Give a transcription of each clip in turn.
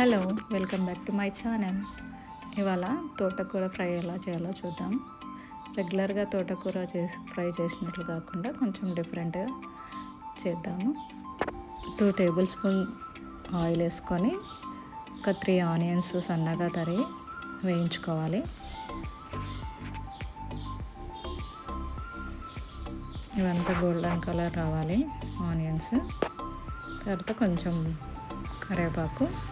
Hello welcome back to my channel. ఇవాళ తోటకూర fry ఎలా చేయాలో చూద్దాం. రెగ్యులర్గా తోటకూర చేసి ఫ్రై చేసినట్లు కాకుండా కొంచెం డిఫరెంట్గా చేద్దాము. టూ టేబుల్ స్పూన్ ఆయిల్ వేసుకొని ఒక త్రీ ఆనియన్స్ సన్నగా తరిగి వేయించుకోవాలి. ఇవంతా గోల్డెన్ కలర్ రావాలి ఆనియన్స్. తర్వాత కొంచెం కరివేపాకు.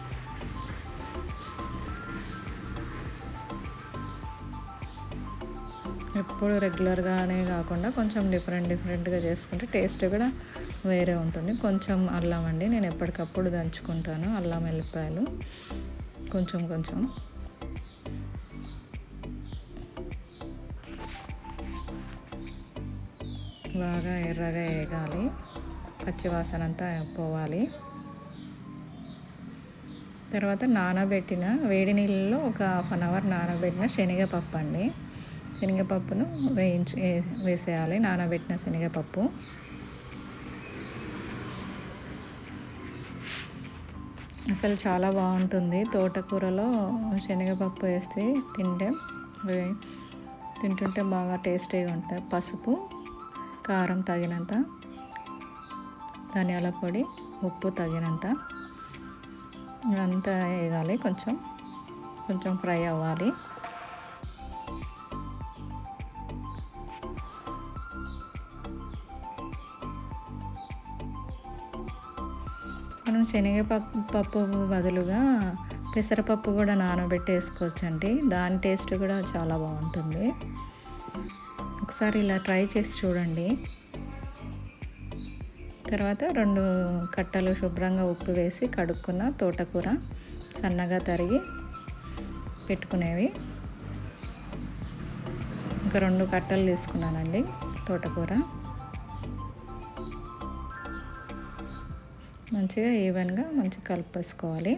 ఎప్పుడు రెగ్యులర్గానే కాకుండా కొంచెం డిఫరెంట్ డిఫరెంట్గా చేసుకుంటే టేస్ట్ కూడా వేరే ఉంటుంది. కొంచెం అల్లం అండి. నేను ఎప్పటికప్పుడు దంచుకుంటాను. అల్లం వెల్లిపాయలు కొంచెం కొంచెం. బాగా ఎర్రగా వేగాలి. పచ్చివాసన అంతా పోవాలి. తర్వాత నానబెట్టిన వేడి నీళ్ళలో ఒక హాఫ్ అన్ అవర్ నానబెట్టిన శనగపప్పు అండి. శనగపప్పును వేయించి వేసేయాలి నానబెట్టిన శనగపప్పు. అసలు చాలా బాగుంటుంది. తోటకూరలో శనగపప్పు వేస్తే తింటే తింటుంటే బాగా టేస్టీగా ఉంటుంది. పసుపు కారం తగినంత ధనియాల పొడి ఉప్పు తగినంత. అంతా వేయాలి. కొంచెం కొంచెం ఫ్రై అవ్వాలి. మనం శనగపప్పు పప్పు బదులుగా పెసరపప్పు కూడా నానబెట్టి వేసుకోవచ్చండి దాని టేస్ట్ కూడా చాలా బాగుంటుంది. ఒకసారి ఇలా ట్రై చేసి చూడండి. తర్వాత రెండు కట్టలు శుభ్రంగా ఉప్పు వేసి కడుక్కున్న తోటకూర సన్నగా తరిగి పెట్టుకునేవి. ఇంకా రెండు కట్టలు తీసుకున్నానండి తోటకూర. మంచిగా ఈవెన్గా మంచిగా కలిపేసుకోవాలి.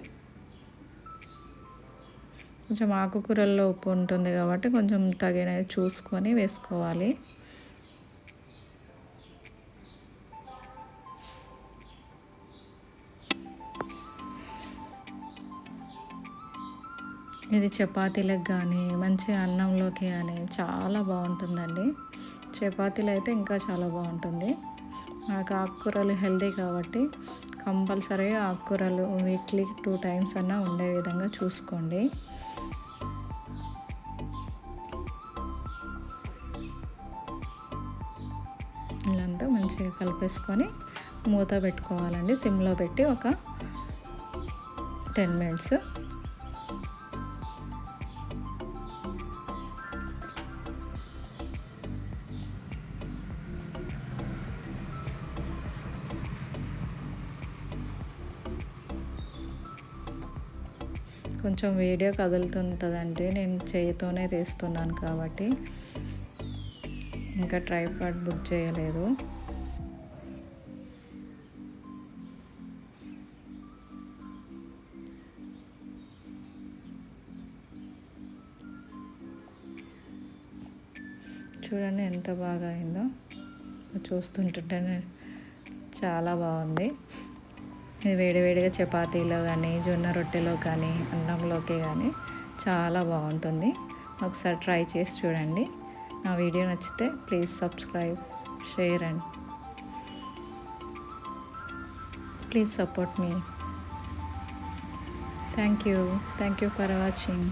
కొంచెం ఆకుకూరల్లో ఉప్పు ఉంటుంది కాబట్టి కొంచెం తగిన చూసుకొని వేసుకోవాలి. ఇది చపాతీలకు కానీ మంచి అన్నంలోకి కానీ చాలా బాగుంటుందండి. చపాతీలు అయితే ఇంకా చాలా బాగుంటుంది. నాకు ఆకుకూరలు హెల్దీ కాబట్టి కంపల్సరీగా ఆకుకూరలు వీక్లీ టూ టైమ్స్ అన్నా ఉండే విధంగా చూసుకోండి. ఇలాంతా మంచిగా కలిపేసుకొని మూత పెట్టుకోవాలండి. సిమ్లో పెట్టి ఒక టెన్ మినిట్స్ కొంచెం వీడియో కదులుతుంటుందండి నేను చేయితోనే తీస్తున్నాను కాబట్టి ఇంకా ట్రైపాడ్ బుక్ చేయలేదు. చూడండి ఎంత బాగా అయిందో. చూస్తుంటుంటేనే చాలా బాగుంది. ఇది వేడివేడిగా చపాతీలో కానీ జొన్న రొట్టెలో కానీ అన్నంలోకి కానీ చాలా బాగుంటుంది. ఒకసారి ట్రై చేసి చూడండి. నా వీడియో నచ్చితే please subscribe share and please support me. Thank you. Thank you for watching.